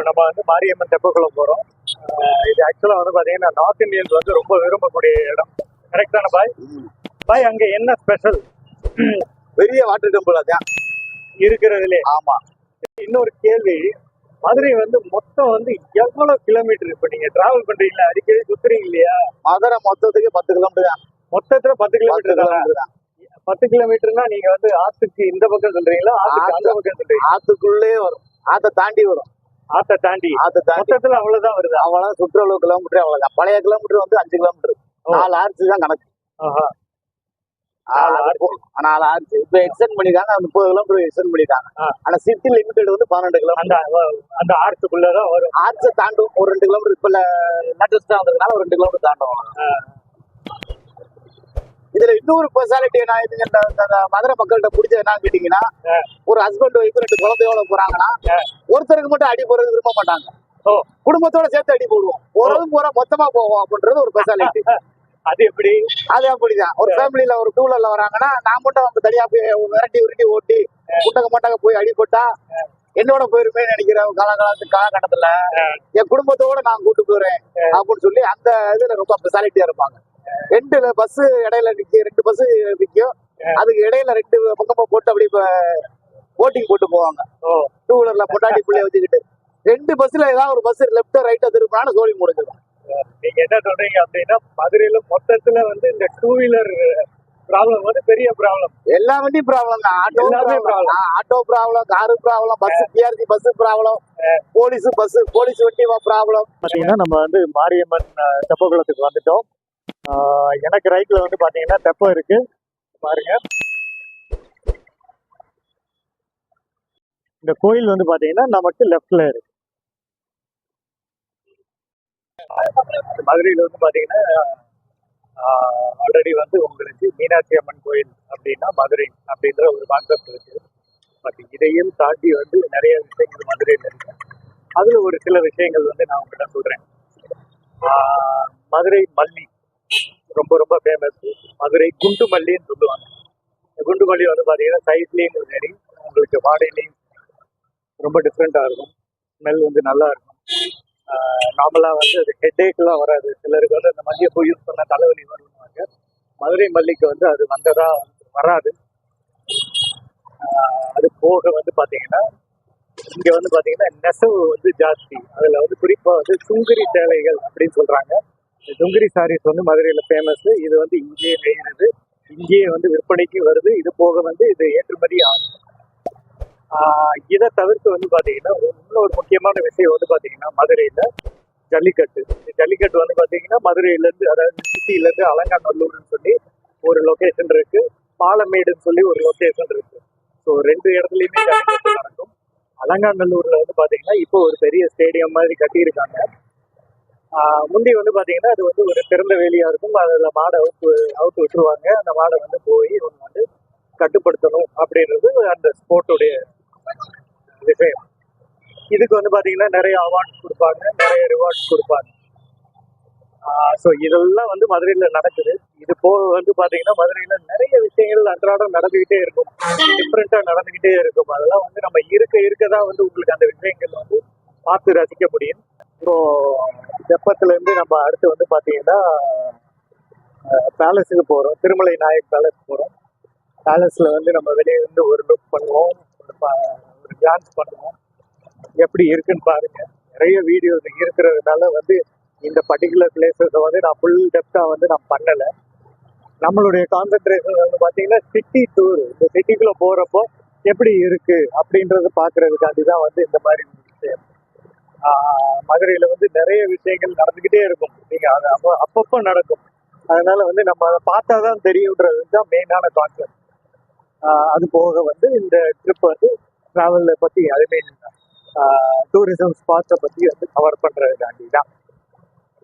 இப்போ நம்ம வந்து மாரியம்மன் தெப்பக்குளம் போகிறோம் இது ஆக்சுவலாக வந்து பார்த்தீங்கன்னா நார்த் இந்தியன்ஸ் வந்து ரொம்ப விரும்பக்கூடிய இடம். கரெக்டான பாய்? பாய் அங்கே என்ன ஸ்பெஷல் பெரிய வாட்டர் டெம்பிள் அதான் இருக்கிறதுலே. ஆமா. இன்னொரு கேள்வி மதுரை வந்து மொத்தம் வந்து எவ்வளவு கிலோமீட்டர் இப்போ நீங்க டிராவல் பண்றீங்களா? அடிக்கடி சுத்துறீங்க இல்லையா? மதுரை மொத்தத்துக்கு பத்து கிலோமீட்டர் தான். மொத்தத்துல பத்து பத்து கிலோமீட்டர் தானே கிலோமீட்டர் தான். பத்து கிலோமீட்டர்னா நீங்க வந்து ஆத்துக்கு இந்த பக்கம் சொல்றீங்களா? ஆத்துக்கு அந்த பக்கம் சொல்றீங்க ஆத்துக்குள்ளே வரும். ஆத்தை தாண்டி வரும். ஆத்தை தாண்டி. ஆத்தை தாண்டி. மொத்தத்துல அவ்வளவுதான் வருது. அவ்வளவு சுற்றளவு கிலோமீட்டர் அவ்வளவுதான். பழைய கிலோமீட்டர் வந்து அஞ்சு கிலோமீட்டர். நாலு ஆர்ச்சி தான் கணக்கு. நாலு ஆர்ச்சி. இப்ப எக்ஸ்டெண்ட் பண்ணிருக்காங்க முப்பது கிலோமீட்டர் எக்ஸ்டெண்ட் பண்ணிருக்காங்க. ஆனா சிட்டி லிமிடெட் வந்து பன்னெண்டு கிலோமீட்டர் அந்த ஆர்த்துக்குள்ளதான் வரும். ஆர்ச்சை தாண்டும் ஒரு ரெண்டு கிலோமீட்டர் இப்ப லேட்டஸ்டா வந்ததுனால ஒரு ரெண்டு கிலோமீட்டர் தாண்டும் ஆ. இதுல இன்னொரு ஸ்பெஷாலிட்டி என்ன இதுங்க இந்த இந்த- இந்த மதுரை மக்கள்கிட்ட பிடிச்சது என்னன்னு கேட்டீங்கன்னா. ஒரு ஹஸ்பண்ட் ஒய்ஃப் ரெண்டு குழந்தையோட போறாங்கன்னா. ஒருத்தருக்கு மட்டும் அடி போறது விரும்ப மாட்டாங்க. குடும்பத்தோட சேர்த்து அடி போடுவோம். ஒரு பூரா மொத்தமா போவோம் அப்படின்றது ஒரு ஸ்பெஷாலிட்டி அது எப்படி? அது அப்படிதான். ஒரு ஃபேமிலில ஒரு டூ வீலர்ல வராங்கன்னா நான் மட்டும் வந்து தனியா போய் விரட்டி விரட்டி ஓட்டி முட்டக முட்டக போய் அடி போட்டா என்னோட போயிருமே நினைக்கிற காலகாலத்து காலகட்டத்துல என் குடும்பத்தோட நான் கூட்டு போறேன் அப்படின்னு சொல்லி அந்த இதுல ரொம்ப ஸ்பெஷாலிட்டியா இருப்பாங்க. ரெண்டு பஸ் இடையில நிக்க ரெண்டு பஸ் நிக்கும். அதுக்கு இடையில ரெண்டு பக்கமா போட்டு அப்படி போட்டிங் போட்டு போவாங்க. டூ வீலர்ல பொட்டாட்டி பிள்ளைய வச்சுக்கிட்டு. ரெண்டு பஸ்ல ஏதாவது ஒரு பஸ் லெப்ட் ரைட்டா திரும்பினாலும் சோழி முடிஞ்சிடும். நீங்க என்ன சொல்றீங்க அப்படின்னா மதுரையில மொத்தத்துல வந்து இந்த டூ வீலர் ப்ராப்ளம் வந்து பெரிய ப்ராப்ளம் எல்லா வண்டியும் ப்ராப்ளம் தான். Auto problem auto problem car problem bus PRC bus problem police bus police வண்டி ப்ராப்ளம் பாத்தீங்கன்னா நம்ம வந்து மாரியம்மன் அஹ், தெப்பக்குளத்துக்கு வந்துட்டோம். எனக்கு ரைட்ல வந்து பாத்தீங்கன்னா தெப்பம் இருக்கு. பாருங்க. இந்த கோயில் வந்து பாத்தீங்கன்னா நமக்கு லெஃப்ட்ல இருக்கு. மதுரையில வந்து பாத்தீங்கன்னா ஆல்ரெடி வந்து உங்களுக்கு மீனாட்சி அம்மன் கோயில் அப்படின்னா மதுரை அப்படின்ற ஒரு கான்செப்ட் இருக்கு. பட் இதையும் தாண்டி வந்து நிறைய விஷயங்கள் மதுரையில் இருக்கு. அதுல ஒரு சில விஷயங்கள் வந்து நான் உங்ககிட்ட சொல்றேன். மதுரை மல்லி. ரொம்ப ரொம்ப ஃபேமஸ் மதுரை குண்டு மல்லின்னு சொல்லுவாங்க. இந்த குண்டு மல்லி வந்து பார்த்தீங்கன்னா சைஸ்லேயும் சரி உங்களுக்கு வாடையிலையும் ரொம்ப டிஃப்ரெண்ட்டாக இருக்கும். ஸ்மெல் வந்து நல்லா இருக்கும். நார்மலாக வந்து அது ஹெட்டேக்கெலாம் வராது. சிலருக்கு வந்து அந்த மல்லிகைப்பூ யூஸ் பண்ண தலைவலி வருவாங்க மதுரை மல்லிக்கு வந்து அது வந்ததா வராது. அது போக வந்து பார்த்தீங்கன்னா இங்க வந்து பாத்தீங்கன்னா நெசவு வந்து ஜாஸ்தி. அதுல வந்து குறிப்பா வந்து சுங்குரி சேலைகள் அப்படின்னு சொல்றாங்க. இந்த சுங்குரி சாரீஸ் வந்து மதுரையில ஃபேமஸ் இது வந்து இங்கேயே நெய்கிறது இங்கேயே வந்து விற்பனைக்கு வருது. இது போக வந்து இது ஏற்றுமதி ஆகும் இதை தவிர்த்து வந்து பாத்தீங்கன்னா இன்னொரு முக்கியமான விஷயம் வந்து பாத்தீங்கன்னா மதுரையில ஜல்லிக்கட்டு. இந்த ஜல்லிக்கட்டு வந்து பாத்தீங்கன்னா மதுரையில இருந்து அதாவது சிட்டில இருந்து அலங்காநல்லூர்னு சொல்லி ஒரு லொகேஷன் இருக்கு. பாலமேடுன்னு சொல்லி ஒரு லொகேஷன் இருக்கு. ஸோ ரெண்டு இடத்துலயுமே ஜல்லிக்கட்டு நடக்கும். அலங்காநல்லூர்ல வந்து பாத்தீங்கன்னா இப்போ ஒரு பெரிய ஸ்டேடியம் மாதிரி கட்டியிருக்காங்க. முந்தி வந்து பாத்தீங்கன்னா அது வந்து ஒரு திறந்த வேலியா இருக்கும். அதுல மாடை அவுத்து அவுத்து விட்டுருவாங்க. அந்த மாடை வந்து போய் இவங்க வந்து கட்டுப்படுத்தணும் அப்படின்றது அந்த ஸ்போர்ட்டுடைய இதுக்கு வந்து பாத்தீங்கன்னா நிறைய அவார்ட்ஸ் கொடுப்பாங்க நிறைய ரிவார்ட்ஸ் கொடுப்பாங்க. ஸோ இதெல்லாம் வந்து மதுரையில் நடக்குது. இது போக வந்து பாத்தீங்கன்னா மதுரையில நிறைய விஷயங்கள் அன்றாடம் நடந்துகிட்டே இருக்கும். டிஃப்ரெண்ட்டாக நடந்துகிட்டே இருக்கும். அதெல்லாம் வந்து நம்ம இருக்க இருக்கதான் வந்து உங்களுக்கு அந்த விஷயங்கள் வந்து பார்த்து ரசிக்க முடியும். இப்போ தெப்பத்துலேருந்து நம்ம அடுத்து வந்து பார்த்தீங்கன்னா பேலஸுக்கு போகிறோம் திருமலை நாயக் பேலஸ் போகிறோம் பேலஸில் வந்து நம்ம வெளியே இருந்து ஒரு லுக் பண்ணுவோம். ஒரு ப- ஒரு டான்ஸ் பண்ணுவோம். எப்படி இருக்குன்னு பாருங்க. நிறைய வீடியோஸ் இருக்கிறதுனால வந்து இந்த பர்டிகுலர் பிளேசஸை வந்து நான் ஃபுல் டெப்தா வந்து நான் பண்ணலை. நம்மளுடைய கான்சென்ட்ரேஷன் வந்து பார்த்தீங்கன்னா சிட்டி டூர் இந்த சிட்டிக்குள்ள போறப்போ எப்படி இருக்கு அப்படின்றத பார்க்கறதுக்காண்டி தான் வந்து இந்த மாதிரி விஷயம். மதுரையில் மதுரையில வந்து நிறைய விஷயங்கள் நடந்துகிட்டே இருக்கும். நீங்க அது அப்போ அப்பப்போ நடக்கும். அதனால வந்து நம்ம அதை பார்த்தா தான் தெரியுன்றது தான் மெயினான கான்செப்ட் அது போக வந்து இந்த ட்ரிப் வந்து டிராவலை பத்தி அதுமே டூரிசம் ஸ்பாட்ஸை பற்றி வந்து கவர் பண்ணுறதுக்காண்டி தான்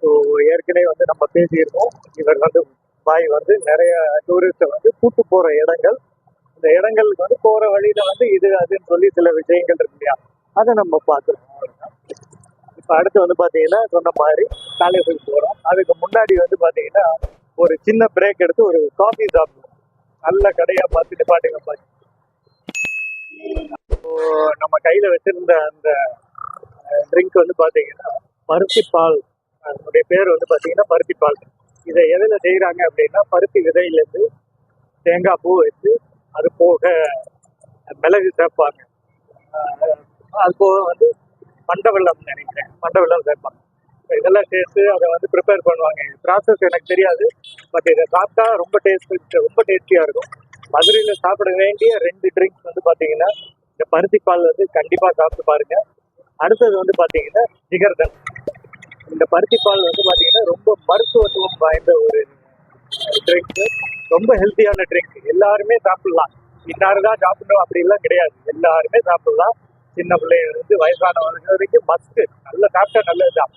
ஸோ ஏற்கனவே வந்து நம்ம பேசியிருக்கோம் இவர் வந்து பாய் வந்து நிறைய டூரிஸ்ட்டை வந்து கூட்டு போகிற இடங்கள். இந்த இடங்களுக்கு வந்து போகிற வழியில் வந்து இது அதுன்னு சொல்லி சில விஷயங்கள் இருக்கு இல்லையா? அதை நம்ம பார்த்துருக்கோம். இப்போ அடுத்து வந்து பார்த்தீங்கன்னா சொன்ன மாதிரி காலேஜுக்கு போகிறோம் அதுக்கு முன்னாடி வந்து பார்த்தீங்கன்னா ஒரு சின்ன பிரேக் எடுத்து ஒரு காஃபி சாப்பிடுவோம் நல்ல கடையாக பார்த்து நிப்பாட்டுங்க பார்த்து நம்ம கையில் வச்சிருந்த அந்த ட்ரிங்க் வந்து பார்த்தீங்கன்னா பருத்தி பால். அதனுடைய பேர் வந்து பார்த்தீங்கன்னா பருத்தி பால். இதை எதில் செய்கிறாங்க அப்படின்னா பருத்தி விதையிலேருந்து தேங்காய் பூ வச்சு அது போக மிளகு சேர்ப்பாங்க. அது போக வந்து மண்டவெல்லம் நினைக்கிறேன். மண்டவெல்லம் சேர்ப்பாங்க. இதெல்லாம் சேர்த்து அதை வந்து ப்ரிப்பேர் பண்ணுவாங்க. ப்ராசஸ் எனக்கு தெரியாது. பட் இதை சாப்பிட்டா ரொம்ப டேஸ்ட் ரொம்ப டேஸ்டியாக இருக்கும். மதுரையில் சாப்பிட வேண்டிய ரெண்டு ட்ரிங்க்ஸ் வந்து பார்த்தீங்கன்னா இந்த பருத்தி பால் வந்து கண்டிப்பாக சாப்பிட்டு பாருங்க. அடுத்தது வந்து பார்த்தீங்கன்னா ஜிகர்தன் இந்த பருத்தி பால் வந்து பார்த்தீங்கன்னா ரொம்ப மருத்துவத்துவம் வாய்ந்த ஒரு ட்ரிங்க் ரொம்ப ஹெல்த்தியான ட்ரிங்க் எல்லாருமே சாப்பிடலாம். இன்னாரு தான் சாப்பிடணும் அப்படிலாம் கிடையாது. எல்லாருமே சாப்பிடலாம். சின்ன பிள்ளைங்க இருந்து வயசானவங்க வரைக்கும் மஸ்ட் நல்லா சாப்பிட்டா நல்லதுதான்.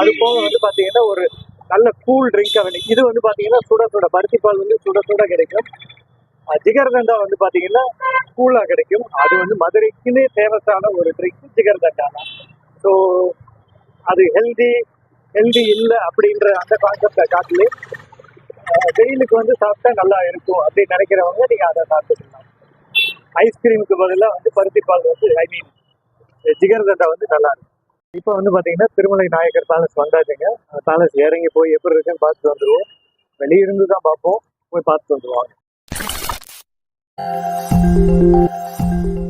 அது போக வந்து பார்த்தீங்கன்னா ஒரு நல்ல கூல் ட்ரிங்க் வேணும் இது வந்து பார்த்தீங்கன்னா சுட சுட. பருத்தி பால் வந்து சுட சுட கிடைக்கும். ஜிகர்தண்டா வந்து பாத்தீங்கன்னா கூலாக கிடைக்கும். அது வந்து மதுரைக்குன்னு ஃபேமஸான ஒரு ட்ரிங்க் ஜிகர்தண்டா தான். ஸோ அது ஹெல்தி ஹெல்தி இல்லை அப்படின்ற அந்த கான்செப்டை காட்டிலே வெயிலுக்கு வந்து சாப்பிட்டா நல்லா இருக்கும் அப்படின்னு நினைக்கிறவங்க நீங்கள் அதை சாப்பிட்டுக்கலாம். ஐஸ்கிரீமுக்கு பதிலாக வந்து பருத்தி பால் வந்து ஐ மீன் ஜிகர்தண்டா வந்து நல்லா இருக்கும். இப்போ வந்து பார்த்தீங்கன்னா திருமலை நாயக்கர் பேலஸ் வந்தாச்சுங்க. அந்த பேலஸ் இறங்கி போய் எப்படி இருக்குன்னு பார்த்துட்டு வந்துடுவோம் வெளியிருந்து தான் பார்ப்போம். போய் பார்த்துட்டு வந்துடுவாங்க Música